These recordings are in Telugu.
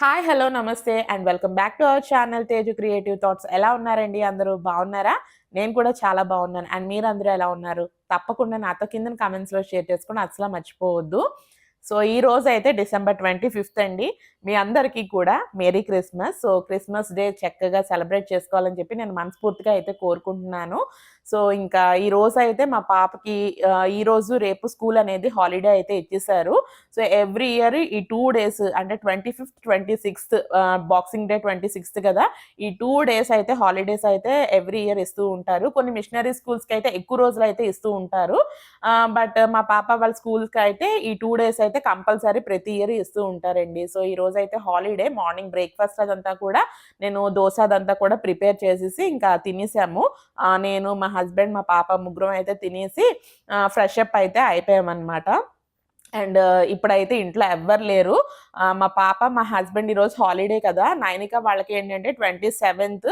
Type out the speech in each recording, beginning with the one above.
హాయ్ హలో నమస్తే and welcome back to our channel Teju creative thoughts ఎలా ఉన్నారండి? అందరూ బాగున్నారా? నేను కూడా చాలా బాగున్నాను. అండ్ మీరు అందరూ ఎలా ఉన్నారు? తప్పకుండా నాతో కింద కామెంట్స్లో లో షేర్ చేసుకుని అసలు మర్చిపోవద్దు. సో ఈ రోజు అయితే డిసెంబర్ ట్వంటీ ఫిఫ్త్ అండి. మీ అందరికీ కూడా merry Christmas. So Christmas day చక్కగా సెలబ్రేట్ చేసుకోవాలని చెప్పి నేను మనస్ఫూర్తిగా అయితే కోరుకుంటున్నాను. సో ఇంకా ఈ రోజు అయితే మా పాపకి ఈ రోజు రేపు స్కూల్ అనేది హాలిడే అయితే ఇచ్చేసారు సో ఎవ్రీ ఇయర్ ఈ టూ డేస్ అంటే twenty fifth twenty sixth boxing day twenty sixth కదా ఈ టూ డేస్ అయితే హాలిడేస్ అయితే ఎవ్రీ ఇయర్ ఇస్తూ ఉంటారు. కొన్ని మిషనరీ స్కూల్స్కి అయితే ఎక్కువ రోజులు అయితే ఇస్తూ ఉంటారు. బట్ మా పాప వాళ్ళ స్కూల్స్కి అయితే ఈ టూ డేస్ అయితే కంపల్సరీ ప్రతి ఇయర్ ఇస్తూ ఉంటారండి. సో ఈ రోజు అయితే హాలిడే మార్నింగ్ బ్రేక్ఫాస్ట్ అదంతా కూడా నేను దోశ అదంతా కూడా ప్రిపేర్ చేసేసి ఇంకా తినేసాము. నేను మా హస్బెండ్ మా పాప ముగ్గురం అయితే తినేసి ఫ్రెష్ అప్ అయితే అయిపోయామన్నమాట. అండ్ ఇప్పుడైతే ఇంట్లో ఎవ్వరు లేరు. మా పాప మా హస్బెండ్ ఈరోజు హాలిడే కదా. నైనిక వాళ్ళకి ఏంటంటే ట్వంటీ సెవెంత్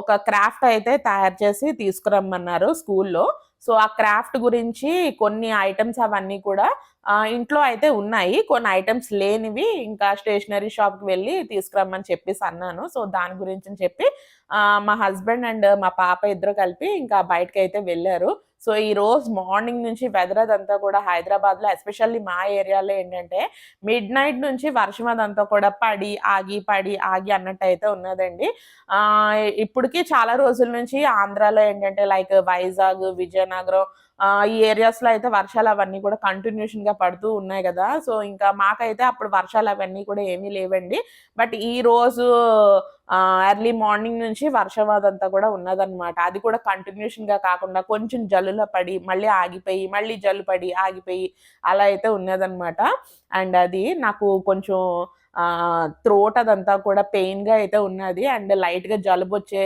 ఒక క్రాఫ్ట్ అయితే తయారు చేసి తీసుకురమ్మన్నారు స్కూల్లో. సో ఆ క్రాఫ్ట్ గురించి కొన్ని ఐటమ్స్ అవన్నీ కూడా ఇంట్లో అయితే ఉన్నాయి. కొన్ని ఐటమ్స్ లేనివి ఇంకా స్టేషనరీ షాప్కి వెళ్ళి తీసుకురమ్మని చెప్పేసి అన్నాను. సో దాని గురించి అని చెప్పి మా హస్బెండ్ అండ్ మా పాప ఇద్దరు కలిపి ఇంకా బయటకి అయితే వెళ్ళారు. సో ఈ రోజు మార్నింగ్ నుంచి వెదర్ అదంతా కూడా హైదరాబాద్లో ఎస్పెషల్లీ మా ఏరియాలో ఏంటంటే మిడ్ నైట్ నుంచి వర్షం అదంతా కూడా పడి ఆగి పడి ఆగి అన్నట్టు అయితే ఉన్నదండి. ఇప్పటికీ ఇప్పటికి చాలా రోజుల నుంచి ఆంధ్రాలో ఏంటంటే లైక్ వైజాగ్ విజయనగరం ఈ ఏరియాస్లో అయితే వర్షాలు అవన్నీ కూడా కంటిన్యూషన్గా పడుతూ ఉన్నాయి కదా. సో ఇంకా మాకైతే అప్పుడు వర్షాలు అవన్నీ కూడా ఏమీ లేవండి. బట్ ఈ రోజు ఎర్లీ మార్నింగ్ నుంచి వర్షం అదంతా కూడా ఉన్నదన్నమాట. అది కూడా కంటిన్యూషన్గా కాకుండా కొంచెం జల్లులో పడి మళ్ళీ ఆగిపోయి మళ్ళీ జల్లు పడి ఆగిపోయి అలా అయితే ఉన్నదన్నమాట. అండ్ అది నాకు కొంచెం త్రోట్ అదంతా కూడా పెయిన్గా అయితే ఉన్నది. అండ్ లైట్గా జలుబు వచ్చే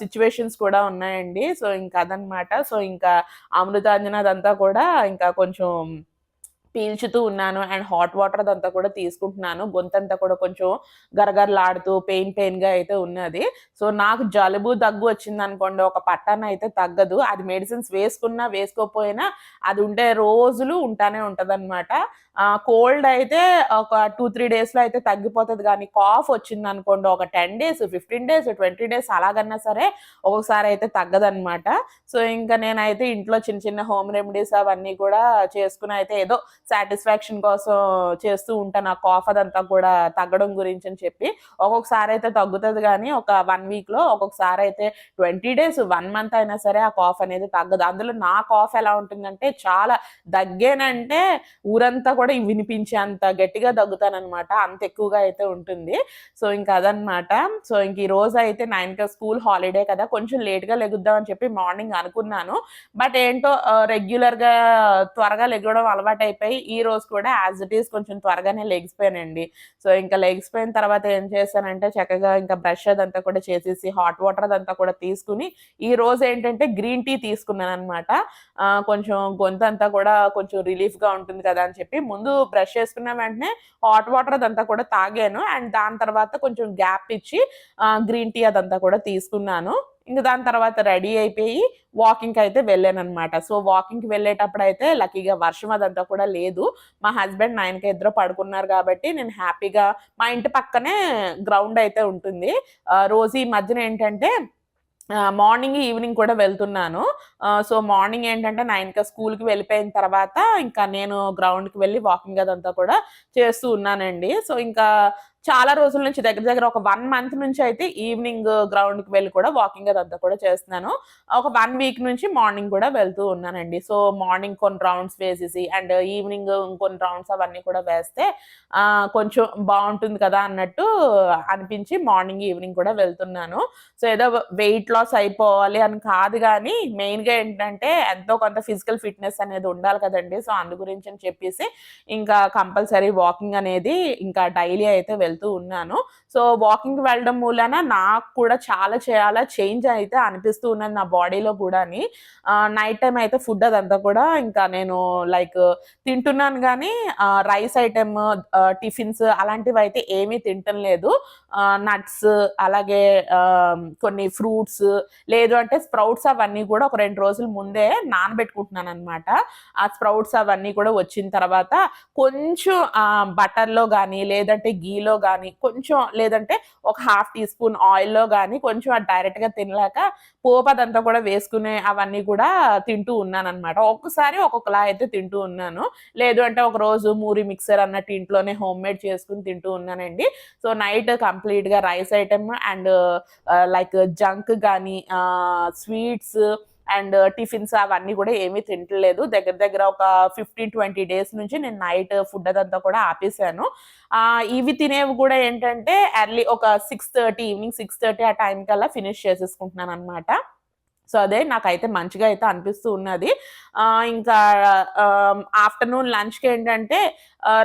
సిచ్యువేషన్స్ కూడా ఉన్నాయండి. సో ఇంకా అదనమాట. సో ఇంకా అమృతాంజన అదంతా కూడా ఇంకా కొంచెం పీల్చుతూ ఉన్నాను అండ్ హాట్ వాటర్ అదంతా కూడా తీసుకుంటున్నాను. గొంతంతా కూడా కొంచెం గరగరలాడుతూ పెయిన్ పెయిన్గా అయితే ఉన్నది. సో నాకు జలుబు దగ్గు వచ్చింది అనుకోండి ఒక పట్టాన అయితే తగ్గదు. అది మెడిసిన్స్ వేసుకున్నా వేసుకోకపోయినా అది ఉండే రోజులు ఉంటానే ఉంటుంది అనమాట కోల్డ్ అయితే ఒక టూ త్రీ డేస్లో అయితే తగ్గిపోతుంది. కానీ కాఫ్ వచ్చింది అనుకోండి ఒక ten days fifteen days twenty days అలాగన్నా సరే ఒక్కొక్కసారి అయితే తగ్గదనమాట సో ఇంకా నేనైతే ఇంట్లో చిన్న చిన్న హోమ్ రెమెడీస్ అవన్నీ కూడా చేసుకుని అయితే ఏదో సాటిస్ఫాక్షన్ కోసం చేస్తూ ఉంటాను. ఆ కాఫ్ అదంతా కూడా తగ్గడం గురించి అని చెప్పి. ఒక్కొక్కసారి అయితే తగ్గుతుంది కానీ ఒక వన్ వీక్లో ఒక్కొక్కసారి అయితే ట్వంటీ డేస్ వన్ మంత్ అయినా సరే ఆ కాఫ్ అనేది తగ్గదు. అందులో నా కాఫ్ ఎలా ఉంటుందంటే చాలా దగ్గేనంటే ఊరంతా కూడా వినిపించే అంత గట్టిగా దగ్గుతానమాట అంత ఎక్కువగా అయితే ఉంటుంది. సో ఇంకా అదనమాట సో ఇంక ఈ రోజు అయితే నైన్కి స్కూల్ హాలిడే కదా. కొంచెం లేట్గా లెగుద్దాం అని చెప్పి మార్నింగ్ అనుకున్నాను. బట్ ఏంటో రెగ్యులర్గా త్వరగా లెగడం అలవాటు అయిపోయి ఈ రోజు కూడా యాజ్ ఇట్ ఈస్ కొంచెం త్వరగానే లెగిసిపోయానండి సో ఇంకా లెగిసిపోయిన తర్వాత ఏం చేశానంటే చక్కగా ఇంకా బ్రష్ అదంతా కూడా చేసేసి హాట్ వాటర్ అదంతా కూడా తీసుకుని ఈ రోజు ఏంటంటే గ్రీన్ టీ తీసుకున్నాను అనమాట కొంచెం గొంతు అంతా కూడా కొంచెం రిలీఫ్గా ఉంటుంది కదా అని చెప్పి ముందు బ్రష్ చేసుకున్న వెంటనే హాట్ వాటర్ అదంతా కూడా తాగాను. అండ్ దాని తర్వాత కొంచెం గ్యాప్ ఇచ్చి గ్రీన్ టీ అదంతా కూడా తీసుకున్నాను. ఇంకా దాని తర్వాత రెడీ అయిపోయి వాకింగ్కి అయితే వెళ్ళాను అనమాట సో వాకింగ్కి వెళ్ళేటప్పుడు అయితే లక్కీగా వర్షం అదంతా కూడా లేదు. మా హస్బెండ్ నైన్కి ఇద్దరు పడుకున్నారు కాబట్టి నేను హ్యాపీగా మా ఇంటి పక్కనే గ్రౌండ్ అయితే ఉంటుంది. రోజు ఈ మధ్యన ఏంటంటే మార్నింగ్ ఈవినింగ్ కూడా వెళ్తున్నాను. సో మార్నింగ్ ఏంటంటే నైన్కి స్కూల్కి వెళ్ళిపోయిన తర్వాత ఇంకా నేను గ్రౌండ్కి వెళ్ళి వాకింగ్ అదంతా కూడా చేస్తూ ఉన్నానండి. సో ఇంకా చాలా రోజుల నుంచి దగ్గర దగ్గర ఒక వన్ మంత్ నుంచి అయితే ఈవినింగ్ గ్రౌండ్కి వెళ్ళి కూడా వాకింగ్ అదంతా కూడా చేస్తున్నాను. ఒక వన్ వీక్ నుంచి మార్నింగ్ కూడా వెళ్తూ ఉన్నానండి. సో మార్నింగ్ కొన్ని రౌండ్స్ వేసేసి అండ్ ఈవినింగ్ ఇంకొన్ని రౌండ్స్ అవన్నీ కూడా వేస్తే కొంచెం బాగుంటుంది కదా అన్నట్టు అనిపించి మార్నింగ్ ఈవినింగ్ కూడా వెళ్తున్నాను. సో ఏదో వెయిట్ లాస్ అయిపోవాలి అని కాదు కానీ మెయిన్గా ఏంటంటే ఎంతో కొంత ఫిజికల్ ఫిట్నెస్ అనేది ఉండాలి కదండి. సో అందు గురించి అని చెప్పేసి ఇంకా కంపల్సరీ వాకింగ్ అనేది ఇంకా డైలీ అయితే వెళ్తూ ఉన్నాను. సో వాకింగ్ వెళ్ళడం మూలన నాకు కూడా చాలా చాలా చేంజ్ అయితే అనిపిస్తూ ఉన్నది నా బాడీలో కూడాని. నైట్ టైం అయితే ఫుడ్ అదంతా కూడా ఇంకా నేను లైక్ తింటున్నాను కానీ రైస్ ఐటెమ్ టిఫిన్స్ అలాంటివి అయితే ఏమీ తింటం లేదు. నట్స్ అలాగే కొన్ని ఫ్రూట్స్ లేదు అంటే స్ప్రౌట్స్ అవన్నీ కూడా ఒక రెండు రోజుల ముందే నానబెట్టుకుంటున్నాను అనమాట ఆ స్ప్రౌట్స్ అవన్నీ కూడా వచ్చిన తర్వాత కొంచెం బటర్లో కానీ లేదంటే గీలో కానీ కొంచెం లేదంటే ఒక హాఫ్ టీ స్పూన్ ఆయిల్లో కానీ కొంచెం అది డైరెక్ట్గా తినలేక పోపు అదంతా కూడా వేసుకునే అవన్నీ కూడా తింటూ ఉన్నాను అనమాట ఒక్కసారి ఒక్కొక్కలా అయితే తింటూ ఉన్నాను. లేదు అంటే ఒక రోజు మూరి మిక్సర్ అన్నట్టు ఇంట్లోనే హోమ్ మేడ్ చేసుకుని తింటూ ఉన్నానండి. సో నైట్ కంప్లీట్గా rice item and like junk కానీ స్వీట్స్ అండ్ టిఫిన్స్ అవన్నీ కూడా ఏమీ తింటలేదు. దగ్గర దగ్గర ఒక ఫిఫ్టీన్ ట్వంటీ డేస్ నుంచి నేను నైట్ ఫుడ్ అదంతా కూడా ఆపేసాను ఇవి తినేవి కూడా ఏంటంటే ఎర్లీ ఒక six thirty evening six thirty ఆ టైం కల్లా ఫినిష్ చేసేసుకుంటున్నాను అనమాట సో అదే నాకైతే మంచిగా అయితే అనిపిస్తూ ఉన్నది. ఇంకా ఆఫ్టర్నూన్ లంచ్కి ఏంటంటే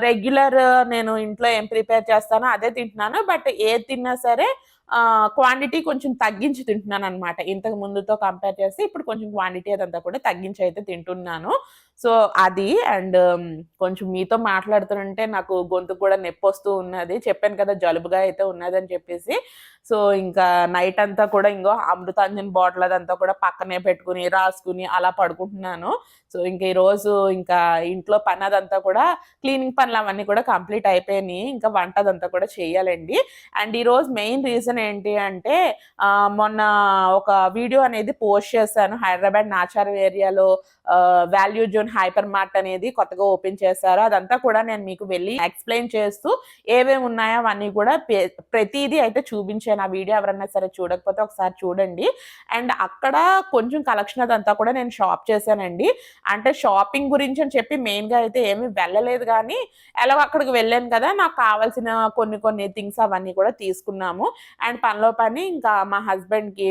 రెగ్యులర్ నేను ఇంట్లో ఏం ప్రిపేర్ చేస్తానో అదే తింటున్నాను. బట్ ఏది తిన్నా సరే క్వాంటిటీ కొంచెం తగ్గించి తింటున్నాను అనమాట ఇంతకు ముందుతో కంపేర్ చేస్తే ఇప్పుడు కొంచెం క్వాంటిటీ అదంతా కూడా తగ్గించి అయితే తింటున్నాను. సో అది అండ్ కొంచెం మీతో మాట్లాడుతుంటే నాకు గొంతు కూడా నొప్పి వస్తూ ఉన్నది. చెప్పాను కదా జలుబుగా అయితే ఉన్నది అని చెప్పేసి. సో ఇంకా నైట్ అంతా కూడా ఇంకో అమృతాంజన్ బాటిల్ అదంతా కూడా పక్కనే పెట్టుకుని రాసుకుని అలా పడుకుంటున్నాను. సో ఇంకా ఈ రోజు ఇంకా ఇంట్లో పని అదంతా కూడా క్లీనింగ్ పనులు అవన్నీ కూడా కంప్లీట్ అయిపోయినాయి. ఇంకా వంట అదంతా కూడా చేయాలండి. అండ్ ఈరోజు మెయిన్ రీజన్ ఏంటి అంటే మొన్న ఒక వీడియో అనేది పోస్ట్ చేశాను. హైదరాబాద్ నాచారం ఏరియాలో వాల్యూ జోన్ హైపర్ మార్ట్ అనేది కొత్తగా ఓపెన్ చేశారు. అదంతా కూడా నేను మీకు వెళ్ళి ఎక్స్ప్లెయిన్ చేస్తూ ఏమేమి ఉన్నాయో అవన్నీ కూడా ప్రతిదీ అయితే చూపించాను ఆ వీడియో ఎవరన్నా సరే చూడకపోతే ఒకసారి చూడండి. అండ్ అక్కడ కొంచెం కలెక్షన్ అదంతా కూడా నేను షాప్ చేశానండి. అంటే షాపింగ్ గురించి అని చెప్పి మెయిన్గా అయితే ఏమీ వెళ్ళలేదు కానీ ఎలాగో అక్కడికి వెళ్ళాను కదా నాకు కావాల్సిన కొన్ని కొన్ని థింగ్స్ అవన్నీ కూడా తీసుకున్నాము. అండ్ పనిలో పని ఇంకా మా హస్బెండ్కి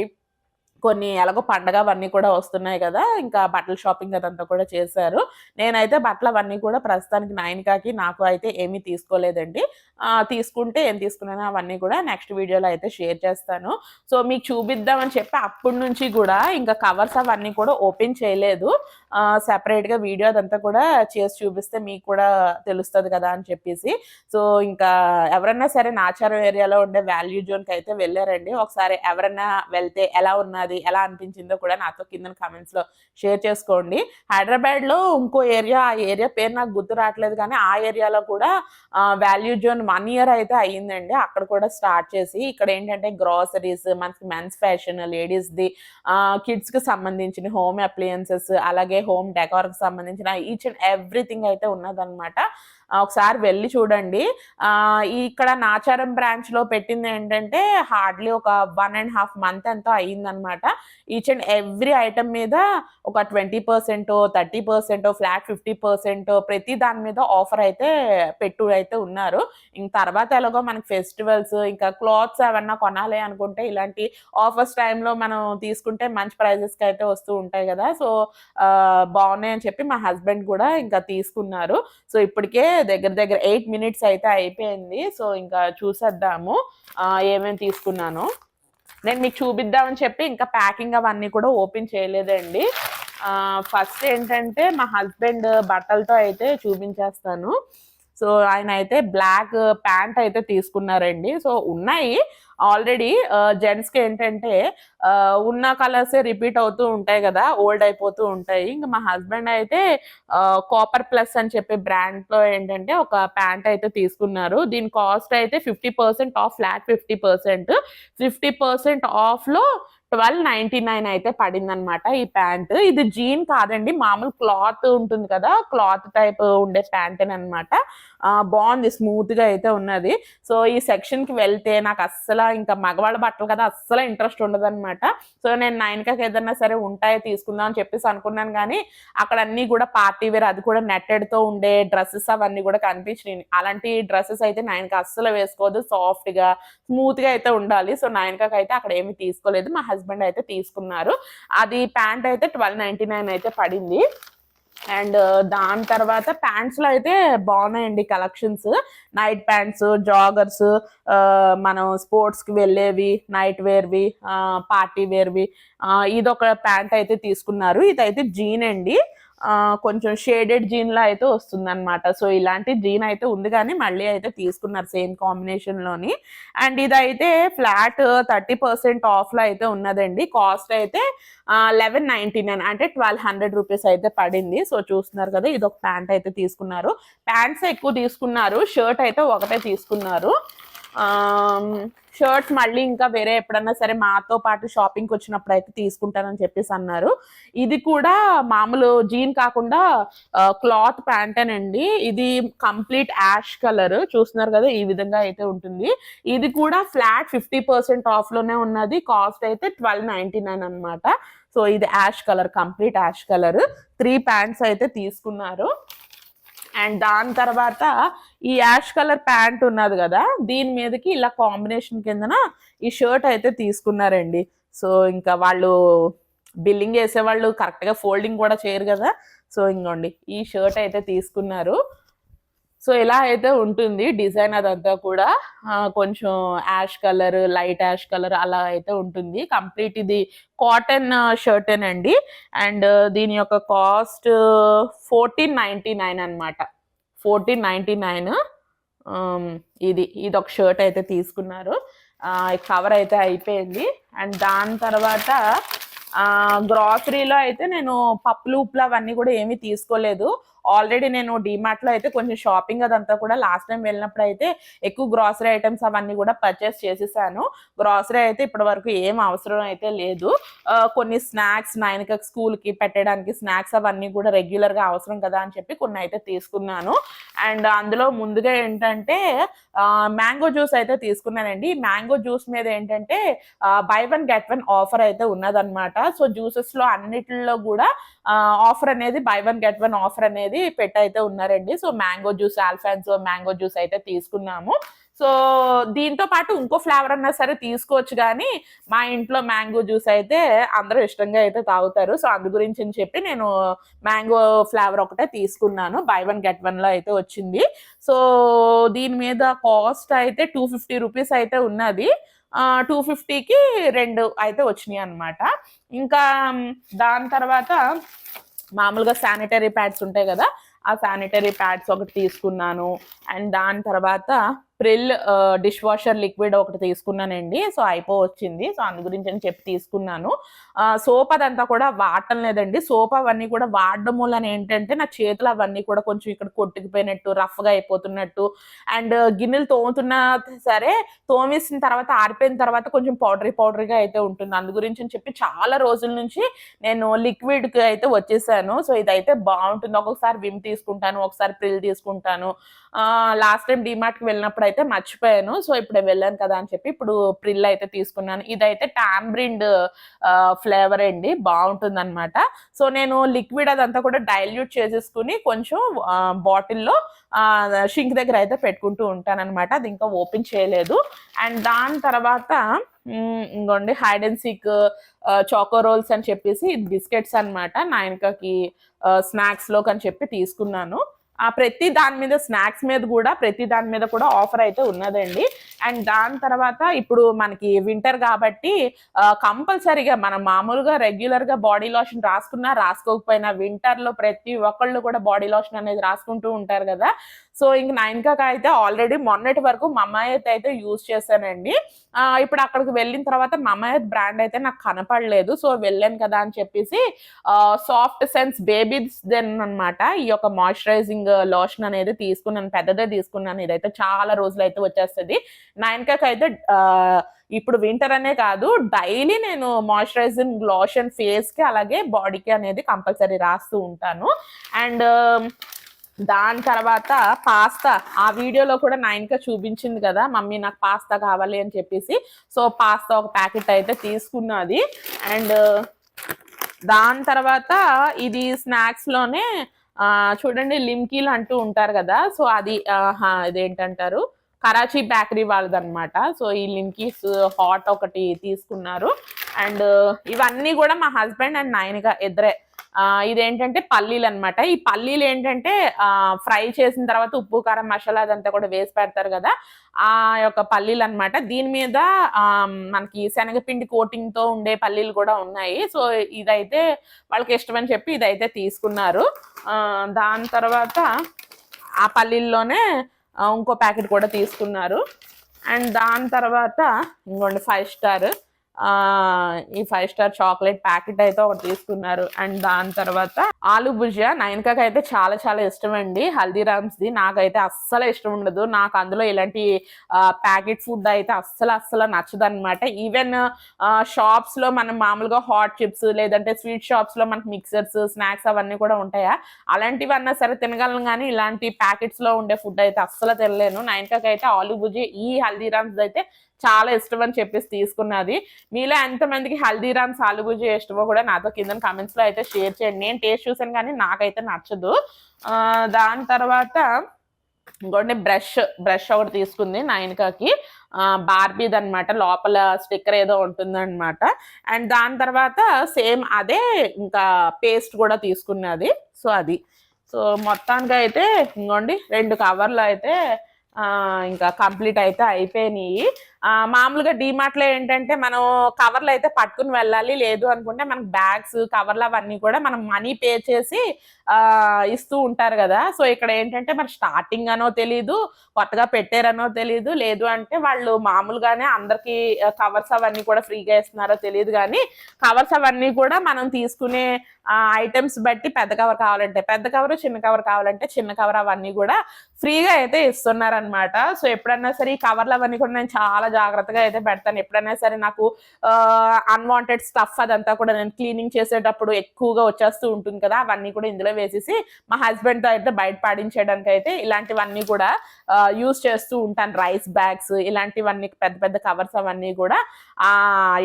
కొన్ని ఎలాగో పండగ అవన్నీ కూడా వస్తున్నాయి కదా ఇంకా బట్టల షాపింగ్ అదంతా కూడా చేశారు. నేనైతే బట్టలు అవన్నీ కూడా ప్రస్తుతానికి నైన్కాకి నాకు అయితే ఏమీ తీసుకోలేదండి. తీసుకుంటే ఏం తీసుకున్నాను అవన్నీ కూడా నెక్స్ట్ వీడియోలో అయితే షేర్ చేస్తాను. సో మీకు చూపిద్దామని చెప్పి అప్పటి నుంచి కూడా ఇంకా కవర్స్ అవన్నీ కూడా ఓపెన్ చేయలేదు. సెపరేట్గా వీడియో అదంతా కూడా చేసి చూపిస్తే మీకు కూడా తెలుస్తుంది కదా అని చెప్పేసి. సో ఇంకా ఎవరన్నా సరే నాచారం ఏరియాలో ఉండే వాల్యూ జోన్కి అయితే వెళ్ళారండి. ఒకసారి ఎవరన్నా వెళ్తే ఎలా ఉన్నది ఎలా అనిపించిందో కూడా నాతో కింద కమెంట్స్లో షేర్ చేసుకోండి. హైదరాబాద్లో ఇంకో ఏరియా ఆ ఏరియా పేరు నాకు గుర్తు రావట్లేదు కానీ ఆ ఏరియాలో కూడా వాల్యూ జోన్ వన్ ఇయర్ అయితే అయ్యిందండి. అక్కడ కూడా స్టార్ట్ చేసి ఇక్కడ ఏంటంటే గ్రాసరీస్ మనకి మెన్స్ ఫ్యాషన్ లేడీస్ది కిడ్స్కి సంబంధించిన హోమ్ అప్లయన్సెస్ అలాగే హోమ్ డెకార్కి సంబంధించిన ఈచ్ అండ్ ఎవ్రీథింగ్ అయితే ఉన్నదన్నమాట. ఒకసారి వెళ్ళి చూడండి. ఇక్కడ నాచారం బ్రాంచ్లో పెట్టింది ఏంటంటే హార్డ్లీ ఒక వన్ అండ్ హాఫ్ మంత్ ఎంతో అయ్యిందనమాట. ఈచ్ అండ్ ఎవ్రీ ఐటమ్ మీద ఒక twenty percent thirty percent flat fifty percent ప్రతి దాని మీద ఆఫర్ అయితే పెట్టు అయితే ఉన్నారు. ఇంక తర్వాత ఎలాగో మనకి ఫెస్టివల్స్ ఇంకా క్లాత్స్ ఏమన్నా కొనాలి అనుకుంటే ఇలాంటి ఆఫర్స్ టైంలో మనం తీసుకుంటే మంచి ప్రైజెస్కి అయితే వస్తూ ఉంటాయి కదా. సో బాగున్నాయి అని చెప్పి మా హస్బెండ్ కూడా ఇంకా తీసుకున్నారు. సో ఇప్పటికే దగ్గర దగ్గర ఎయిట్ మినిట్స్ అయితే అయిపోయింది. సో ఇంకా చూసేద్దాము. ఏమేమి తీసుకున్నాను. నేను మీకు చూపిద్దామని చెప్పి ఇంకా ప్యాకింగ్ అవన్నీ కూడా ఓపెన్ చేయలేదండి. ఫస్ట్ ఏంటంటే మా హస్బెండ్ బట్టలతో అయితే చూపించేస్తాను. సో ఆయన అయితే బ్లాక్ ప్యాంట్ అయితే తీసుకున్నారండి. సో ఉన్నాయి. ఆల్రెడీ జెంట్స్కి ఏంటంటే ఉన్న కలర్సే రిపీట్ అవుతూ ఉంటాయి కదా ఓల్డ్ అయిపోతూ ఉంటాయి. ఇంకా మా హస్బెండ్ అయితే కాపర్ ప్లస్ అని చెప్పే బ్రాండ్లో ఏంటంటే ఒక ప్యాంట్ అయితే తీసుకున్నారు. దీని కాస్ట్ అయితే fifty percent off flat fifty percent. Fifty percent ఆఫ్లో ట్వెల్వ్ నైన్టీ నైన్ అయితే పడింది అనమాట ఈ ప్యాంట్. ఇది జీన్ కాదండి మామూలు క్లాత్ ఉంటుంది కదా క్లాత్ టైప్ ఉండే ప్యాంట్ అనమాట బాగుంది స్మూత్గా అయితే ఉన్నది. సో ఈ సెక్షన్కి వెళ్తే నాకు అస్సలు ఇంకా మగవాళ్ళ బట్టలు కదా అస్సలు ఇంట్రెస్ట్ ఉండదు అనమాట సో నేను నైన్ ఏదన్నా సరే ఉంటాయో తీసుకుందాం అని చెప్పేసి అనుకున్నాను కానీ అక్కడ అన్ని కూడా పార్టీ వేర్ అది కూడా నెట్టెడ్తో ఉండే డ్రెస్సెస్ అవన్నీ కూడా కనిపించినాయి. అలాంటి డ్రెస్సెస్ అయితే నైన్కి అస్సలు వేసుకోదు సాఫ్ట్గా స్మూత్గా అయితే ఉండాలి. సో నైన్ అయితే అక్కడ ఏమీ తీసుకోలేదు. మా హస్బెండ్ అయితే తీసుకున్నారు. అది ప్యాంట్ అయితే ట్వెల్వ్ నైంటీ నైన్ అయితే పడింది. అండ్ దాని తర్వాత ప్యాంట్స్లో అయితే బాగున్నాయండి కలెక్షన్స్. నైట్ ప్యాంట్స్ జాగర్స్ మనం స్పోర్ట్స్కి వెళ్ళేవి నైట్ వేర్వి పార్టీ వేర్వి. ఇదొక ప్యాంట్ అయితే తీసుకున్నారు. ఇదైతే జీన్ అండి. కొంచెం షేడెడ్ జీన్ లా అయితే వస్తుంది అనమాట సో ఇలాంటి జీన్ అయితే ఉంది కానీ మళ్ళీ అయితే తీసుకున్నారు సేమ్ కాంబినేషన్లోని అండ్ ఇదైతే ఫ్లాట్ థర్టీ పర్సెంట్ ఆఫ్లో అయితే ఉన్నదండి. కాస్ట్ అయితే లెవెన్ నైన్టీ నైన్ అంటే ట్వెల్వ్ హండ్రెడ్ రూపీస్ అయితే పడింది. సో చూస్తున్నారు కదా ఇది ఒక ప్యాంట్ అయితే తీసుకున్నారు. ప్యాంట్స్ ఎక్కువ తీసుకున్నారు. షర్ట్ అయితే ఒకటే తీసుకున్నారు. షర్ట్స్ మళ్ళీ ఇంకా వేరే ఎప్పుడన్నా సరే మాతో పాటు షాపింగ్కి వచ్చినప్పుడు అయితే తీసుకుంటానని చెప్పేసి అన్నారు. ఇది కూడా మామూలు జీన్ కాకుండా క్లాత్ ప్యాంటేనండి ఇది కంప్లీట్ యాష్ కలర్. చూస్తున్నారు కదా ఈ విధంగా అయితే ఉంటుంది. ఇది కూడా ఫ్లాట్ ఫిఫ్టీ పర్సెంట్ ఆఫ్లోనే ఉన్నది. కాస్ట్ అయితే ట్వెల్వ్ నైన్టీ నైన్ అనమాట సో ఇది ash colour complete ash colour. Three pants అయితే తీసుకున్నారు. అండ్ దాని తర్వాత ఈ యాష్ కలర్ ప్యాంట్ ఉన్నది కదా దీని మీదకి ఇలా కాంబినేషన్ కిందన ఈ షర్ట్ అయితే తీసుకున్నారండి. సో ఇంకా వాళ్ళు బిల్లింగ్ చేసేవాళ్ళు కరెక్ట్గా ఫోల్డింగ్ కూడా చేయరు కదా. సో ఇంకోండి ఈ షర్ట్ అయితే తీసుకున్నారు. సో ఇలా అయితే ఉంటుంది డిజైన్ అదంతా కూడా. కొంచెం ash colour light ash colour అలా అయితే ఉంటుంది. కంప్లీట్ ఇది కాటన్ షర్టేనండి అండ్ దీని యొక్క కాస్ట్ ఫోర్టీన్ నైంటీ నైన్ అనమాట ఫోర్టీన్ నైంటీ నైన్ ఇది ఇది ఒక షర్ట్ అయితే తీసుకున్నారు. కవర్ అయితే అయిపోయింది. అండ్ దాని తర్వాత గ్రాసరీలో అయితే నేను పప్పులు ఉప్పులు అవన్నీ కూడా ఏమీ తీసుకోలేదు. ఆల్రెడీ నేను డిమార్ట్లో అయితే కొంచెం షాపింగ్ అదంతా కూడా లాస్ట్ టైం వెళ్ళినప్పుడు అయితే ఎక్కువ గ్రాసరీ ఐటమ్స్ అవన్నీ కూడా పర్చేస్ చేసేసాను. గ్రాసరీ అయితే ఇప్పటి వరకు ఏం అవసరం అయితే లేదు. కొన్ని స్నాక్స్ నైన్కి స్కూల్కి పెట్టడానికి స్నాక్స్ అవన్నీ కూడా రెగ్యులర్గా అవసరం కదా అని చెప్పి కొన్ని అయితే తీసుకున్నాను. అండ్ అందులో ముందుగా ఏంటంటే మ్యాంగో జ్యూస్ అయితే తీసుకున్నానండి. మ్యాంగో జ్యూస్ మీద ఏంటంటే buy one get one offer అయితే ఉన్నదన్నమాట. సో జ్యూసెస్లో అన్నిటిలో కూడా ఆఫర్ అనేది buy one get one offer అనేది పెట్టయితే ఉన్నారండి. So mango juice Alphonso mango juice అయితే తీసుకున్నాము. సో దీంతో పాటు ఇంకో ఫ్లేవర్ అన్నా సరే తీసుకోవచ్చు కానీ మా ఇంట్లో మ్యాంగో జ్యూస్ అయితే అందరూ ఇష్టంగా అయితే తాగుతారు. సో అందు గురించి అని చెప్పి నేను మ్యాంగో ఫ్లేవర్ ఒకటే తీసుకున్నాను. బై వన్ గెట్ వన్లో అయితే వచ్చింది. సో దీని మీద కాస్ట్ అయితే టూ ఫిఫ్టీ రూపీస్ అయితే ఉన్నది. టూ ఫిఫ్టీకి రెండు అయితే వచ్చినాయి అనమాట ఇంకా దాని తర్వాత మామూలుగా శానిటరీ ప్యాడ్స్ ఉంటాయి కదా ఆ శానిటరీ ప్యాడ్స్ ఒకటి తీసుకున్నాను. అండ్ దాని తర్వాత ప్రిల్ డిష్ వాషర్ లిక్విడ్ ఒకటి తీసుకున్నానండి. సో అయిపో వచ్చింది సో అందు గురించి అని చెప్పి తీసుకున్నాను. సోప్ అదంతా కూడా వాడటం లేదండి. సోప్ అవన్నీ కూడా వాడడం వలన ఏంటంటే నా చేతులు అవన్నీ కూడా కొంచెం ఇక్కడ కొట్టుకుపోయినట్టు రఫ్గా అయిపోతున్నట్టు. అండ్ గిన్నెలు తోముతున్నా సరే తోమేసిన తర్వాత ఆరిపోయిన తర్వాత కొంచెం పౌడరీ పౌడరీగా అయితే ఉంటుంది. అందు గురించి అని చెప్పి చాలా రోజుల నుంచి నేను లిక్విడ్కి అయితే వచ్చేసాను. సో ఇదైతే బాగుంటుంది. ఒక్కొక్కసారి విమ్ తీసుకుంటాను ఒకసారి ప్రిల్ తీసుకుంటాను. లాస్ట్ టైం డిమార్ట్కి వెళ్ళినప్పుడు అయితే మర్చిపోయాను. సో ఇప్పుడు వెళ్ళాను కదా అని చెప్పి ఇప్పుడు ప్రిల్ అయితే తీసుకున్నాను. ఇదైతే టాంబ్రిండ్ ఫ్లేవర్ అండి. బాగుంటుంది అనమాట సో నేను లిక్విడ్ అదంతా కూడా డైల్యూట్ చేసేసుకుని కొంచెం బాటిల్లో షింక్ దగ్గర అయితే పెట్టుకుంటూ ఉంటాను అనమాట అది ఇంకా ఓపెన్ చేయలేదు. అండ్ దాని తర్వాత ఇంకోండి hide and seek choco rolls అని చెప్పేసి ఇది బిస్కెట్స్ అనమాట నాయనకకి స్నాక్స్లోకి అని చెప్పి తీసుకున్నాను. ఆ ప్రతి దాని మీద స్నాక్స్ మీద కూడా ప్రతి దాని మీద కూడా ఆఫర్ అయితే ఉన్నదండి. అండ్ దాని తర్వాత ఇప్పుడు మనకి వింటర్ కాబట్టి కంపల్సరీగా మనం మామూలుగా రెగ్యులర్గా బాడీ లోషన్ రాసుకున్నా రాసుకోకపోయినా వింటర్లో ప్రతి ఒక్కళ్ళు కూడా బాడీ లోషన్ అనేది రాసుకుంటూ ఉంటారు కదా. సో ఇంక నైన్కాక అయితే ఆల్రెడీ మొన్నటి వరకు మమ్మాయత్ అయితే యూజ్ చేశానండి. ఇప్పుడు అక్కడికి వెళ్ళిన తర్వాత మమాయత్ బ్రాండ్ అయితే నాకు కనపడలేదు. సో వెళ్ళాను కదా అని చెప్పేసి సాఫ్ట్ సెన్స్ బేబీస్ దెన్ అన్నమాట ఈ యొక్క మాయిశ్చరైజింగ్ లోషన్ అనేది తీసుకున్నాను. పెద్దదే తీసుకున్నాను. ఇదైతే చాలా రోజులు అయితే వచ్చేస్తుంది. నైన్కాక అయితే ఇప్పుడు వింటర్ అనే కాదు డైలీ నేను మాయిశ్చరైజింగ్ లోషన్ ఫేస్కి అలాగే బాడీకి అనేది కంపల్సరీ రాస్తూ ఉంటాను. అండ్ దాని తర్వాత పాస్తా. ఆ వీడియోలో కూడా నైన్కా చూపించింది కదా మమ్మీ నాకు పాస్తా కావాలి అని చెప్పేసి. సో పాస్తా ఒక ప్యాకెట్ అయితే తీసుకున్నది. అండ్ దాని తర్వాత ఇది స్నాక్స్లోనే చూడండి లిమ్కీలు అంటూ ఉంటారు కదా. సో అది ఇదేంటంటారు? కరాచీ బేకరీ వాళ్ళదనమాట సో ఈ లిమ్కీస్ హాట్ ఒకటి తీసుకున్నారు. అండ్ ఇవన్నీ కూడా మా హస్బెండ్ అండ్ నాయనగా ఇద్దరే. ఇదేంటంటే పల్లీలు అన్నమాట. ఈ పల్లీలు ఏంటంటే ఫ్రై చేసిన తర్వాత ఉప్పు కారం మసాలా అదంతా కూడా వేసి పెడతారు కదా. ఆ యొక్క పల్లీలు అన్నమాట. దీని మీద మనకి శనగపిండి కోటింగ్తో ఉండే పల్లీలు కూడా ఉన్నాయి. సో ఇదైతే వాళ్ళకి ఇష్టమని చెప్పి ఇదైతే తీసుకున్నారు. దాని తర్వాత ఆ పల్లీల్లోనే ఇంకో ప్యాకెట్ కూడా తీసుకున్నారు. అండ్ దాని తర్వాత ఇంకోండి ఫైవ్ స్టార్ ఈ ఫైవ్ స్టార్ చాక్లెట్ ప్యాకెట్ అయితే ఒకటి తీసుకున్నారు. అండ్ దాని తర్వాత ఆలు భుజియా నయనకకి అయితే చాలా చాలా ఇష్టం అండి హల్దీరామ్స్ది నాకైతే అస్సలు ఇష్టం ఉండదు. నాకు అందులో ఇలాంటి ప్యాకెట్ ఫుడ్ అయితే అస్సలు అస్సలు నచ్చదు అనమాట ఈవెన్ షాప్స్లో మనం మామూలుగా హాట్ చిప్స్ లేదంటే స్వీట్ షాప్స్లో మనకి మిక్సర్స్ స్నాక్స్ అవన్నీ కూడా ఉంటాయా? అలాంటివి అన్నా సరే తినగలను కానీ ఇలాంటి ప్యాకెట్స్లో ఉండే ఫుడ్ అయితే అస్సలు తినలేను. నైన్కాకి అయితే ఆలు భుజి ఈ హల్దీరామ్స్ అయితే చాలా ఇష్టం అని చెప్పేసి తీసుకున్నది. మీలో ఎంతమందికి హల్దీరామ్ ఆలు ఇష్టమో కూడా నాతో కింద కామెంట్స్లో అయితే షేర్ చేయండి. నేను టేస్ట్ చూసాను కానీ నాకైతే నచ్చదు. దాని తర్వాత ఇంకోటి బ్రష్ బ్రష్ ఒకటి తీసుకుంది నైన్కాకి బార్బీది అనమాట లోపల స్టిక్కర్ ఏదో ఉంటుంది అనమాట అండ్ దాని తర్వాత సేమ్ అదే ఇంకా పేస్ట్ కూడా తీసుకున్నది. సో అది. సో మొత్తానికి అయితే ఇంకోండి రెండు కవర్లు అయితే ఇంకా కంప్లీట్ అయితే అయిపోయినాయి. మామూలుగా డిమార్ట్లో ఏంటంటే మనం కవర్లు అయితే పట్టుకుని వెళ్ళాలి లేదు అనుకుంటే మనకు బ్యాగ్స్ కవర్లు అవన్నీ కూడా మనం మనీ పే చేసి ఇస్తూ ఉంటారు కదా. సో ఇక్కడ ఏంటంటే మరి స్టార్టింగ్ అనో తెలీదు కొత్తగా పెట్టారనో తెలీదు లేదు అంటే వాళ్ళు మామూలుగానే అందరికి కవర్స్ అవన్నీ కూడా ఫ్రీగా ఇస్తున్నారో తెలియదు కానీ కవర్స్ అవన్నీ కూడా మనం తీసుకునే ఐటమ్స్ బట్టి పెద్ద కవర్ కావాలంటే పెద్ద కవర్ చిన్న కవర్ కావాలంటే చిన్న కవర్ అవన్నీ కూడా ఫ్రీగా అయితే ఇస్తున్నారనమాట సో ఎప్పుడన్నా సరే ఈ కవర్లు అవన్నీ కూడా నేను చాలా జాగ్రత్తగా అయితే పెడతాను. ఎప్పుడైనా సరే నాకు అన్వాంటెడ్ స్టఫ్ అదంతా కూడా నేను క్లీనింగ్ చేసేటప్పుడు ఎక్కువగా వచ్చేస్తూ ఉంటుంది కదా అవన్నీ కూడా ఇందులో వేసేసి మా హస్బెండ్తో అయితే బయట పాడించేయడానికి అయితే ఇలాంటివన్నీ కూడా యూస్ చేస్తూ ఉంటాను. రైస్ బ్యాగ్స్ ఇలాంటివన్నీ పెద్ద పెద్ద కవర్స్ అవన్నీ కూడా ఆ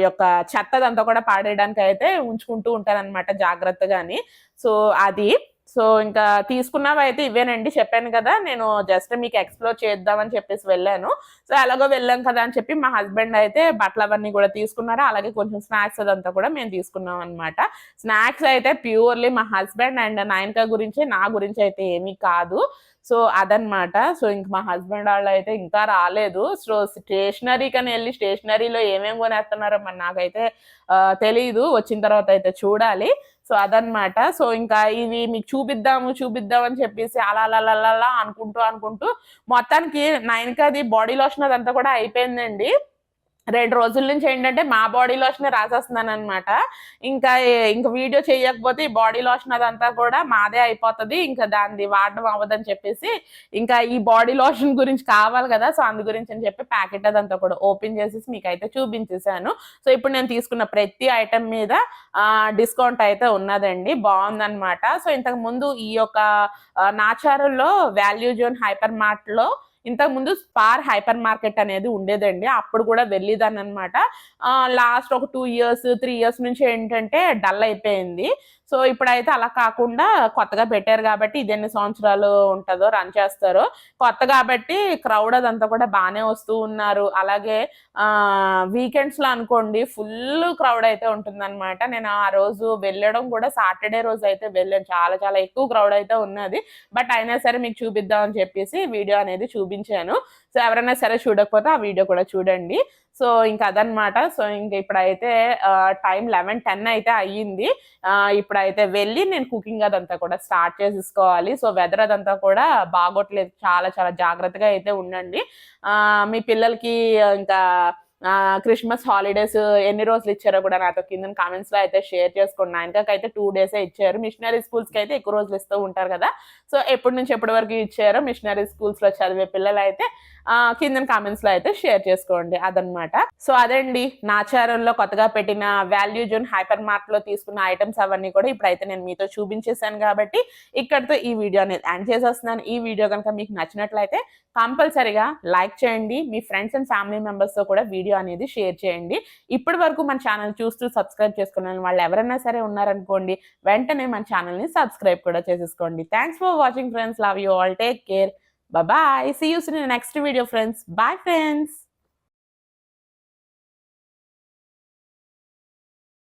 యొక్క చెత్తదంతా కూడా పాడేయడానికి అయితే ఉంచుకుంటూ ఉంటాను అనమాట జాగ్రత్తగాని. సో అది సో ఇంకా తీసుకున్నవి అయితే ఇవేనండి. చెప్పాను కదా నేను జస్ట్ మీకు ఎక్స్ప్లోర్ చేద్దామని చెప్పేసి వెళ్ళాను. సో అలాగో వెళ్ళాం కదా అని చెప్పి మా హస్బెండ్ అయితే బట్టలు అవన్నీ కూడా తీసుకున్నారు అలాగే కొంచెం స్నాక్స్ అదంతా కూడా మేము తీసుకున్నాం అనమాట స్నాక్స్ అయితే ప్యూర్లీ మా హస్బెండ్ అండ్ నాయనక గురించి నా గురించి అయితే ఏమీ కాదు. సో అదనమాట సో ఇంక మా హస్బెండ్ వాళ్ళు అయితే ఇంకా రాలేదు. సో స్టేషనరీ కానీ వెళ్ళి స్టేషనరీలో ఏమేమి కొనేస్తున్నారో మరి నాకైతే తెలియదు వచ్చిన తర్వాత అయితే చూడాలి. సో అదనమాట సో ఇంకా ఇవి మీకు చూపిద్దాము చూపిద్దాం అని చెప్పేసి అలా అలా అలా అనుకుంటూ అనుకుంటూ మొత్తానికి నైన్కి బాడీ లోషన్ అదంతా కూడా అయిపోయిందండి. రెండు రోజుల నుంచి ఏంటంటే మా బాడీ లోషన్ రాసేస్తున్నాను అనమాట ఇంకా ఇంకా వీడియో చేయకపోతే ఈ బాడీ లోషన్ అదంతా కూడా మాదే అయిపోతుంది. ఇంకా దాన్ని వాడడం అవ్వదని చెప్పేసి ఇంకా ఈ బాడీ లోషన్ గురించి కావాలి కదా సో అందు గురించి అని చెప్పి ప్యాకెట్ అదంతా కూడా ఓపెన్ చేసేసి మీకు అయితే చూపించేసాను సో ఇప్పుడు నేను తీసుకున్న ప్రతి ఐటెం మీద డిస్కౌంట్ అయితే ఉన్నదండి. బాగుందనమాట సో ఇంతకు ముందు ఈ యొక్క నాచారంలో వాల్యూ జోన్ హైపర్ మార్ట్ ఇంతకుముందు ఇంతకు ముందు స్పార్ హైపర్ మార్కెట్ అనేది ఉండేదండి. అప్పుడు కూడా వెళ్ళేదాన్ని అనమాట లాస్ట్ ఒక టూ ఇయర్స్ త్రీ ఇయర్స్ నుంచి ఏంటంటే డల్ అయిపోయింది. సో ఇప్పుడైతే అలా కాకుండా కొత్తగా పెట్టారు కాబట్టి ఇది ఎన్ని సంవత్సరాలు ఉంటుందో రన్ చేస్తారో. కొత్త కాబట్టి క్రౌడ్ అదంతా కూడా బాగానే వస్తూ ఉన్నారు. అలాగే వీకెండ్స్లో వీకెండ్స్లో అనుకోండి ఫుల్ క్రౌడ్ అయితే ఉంటుందన్నమాట. నేను ఆ రోజు వెళ్ళడం కూడా సాటర్డే రోజు అయితే వెళ్ళాను. చాలా చాలా ఎక్కువ క్రౌడ్ అయితే ఉన్నది. బట్ అయినా సరే మీకు చూపిద్దాం అని చెప్పేసి వీడియో అనేది చూపించాను. సో ఎవరైనా సరే చూడకపోతే ఆ వీడియో కూడా చూడండి. సో ఇంకా అదనమాట సో ఇంకా ఇప్పుడైతే టైం లెవెన్ టెన్ అయితే అయ్యింది. ఇప్పుడైతే వెళ్ళి నేను కుకింగ్ అదంతా కూడా స్టార్ట్ చేసేసుకోవాలి. సో వెదర్ అదంతా కూడా బాగోట్లేదు. చాలా చాలా జాగ్రత్తగా అయితే ఉండండి. మీ పిల్లలకి ఇంకా క్రిస్మస్ హాలిడేస్ ఎన్ని రోజులు ఇచ్చారో కూడా నాతో కింద కామెంట్స్లో అయితే షేర్ చేసుకోండి ఆయనకి టూ డేస్ ఇచ్చారు. మిషనరీ స్కూల్స్కి అయితే ఎక్కువ రోజులు ఇస్తూ ఉంటారు కదా. సో ఎప్పటి నుంచి ఎప్పటి వరకు ఇచ్చారో మిషనరీ స్కూల్స్లో చదివే పిల్లలు అయితే కింద కామెంట్స్లో అయితే షేర్ చేసుకోండి అదనమాట సో అదండి. నాచారంలో కొత్తగా పెట్టిన వాల్యూ జోన్ హైపర్ మార్ట్లో తీసుకున్న ఐటమ్స్ అవన్నీ కూడా ఇప్పుడైతే నేను మీతో చూపించేశాను కాబట్టి ఇక్కడితో ఈ వీడియో అనేది ఎండ్ చేసేస్తున్నాను. ఈ వీడియో కనుక మీకు నచ్చినట్లయితే కంపల్సరిగా లైక్ చేయండి. మీ ఫ్రెండ్స్ అండ్ ఫ్యామిలీ మెంబర్స్తో కూడా వీడియో అనేది షేర్ చేయండి. ఇప్పటి వరకు మన ఛానల్ చూస్తూ సబ్స్క్రైబ్ చేసుకున్న వాళ్ళు ఎవరైనా సరే ఉన్నారనుకోండి వెంటనే మన ఛానల్ని సబ్స్క్రైబ్ కూడా చేసేసుకోండి. Thanks for watching friends love you all take care bye see you in next video friends bye friends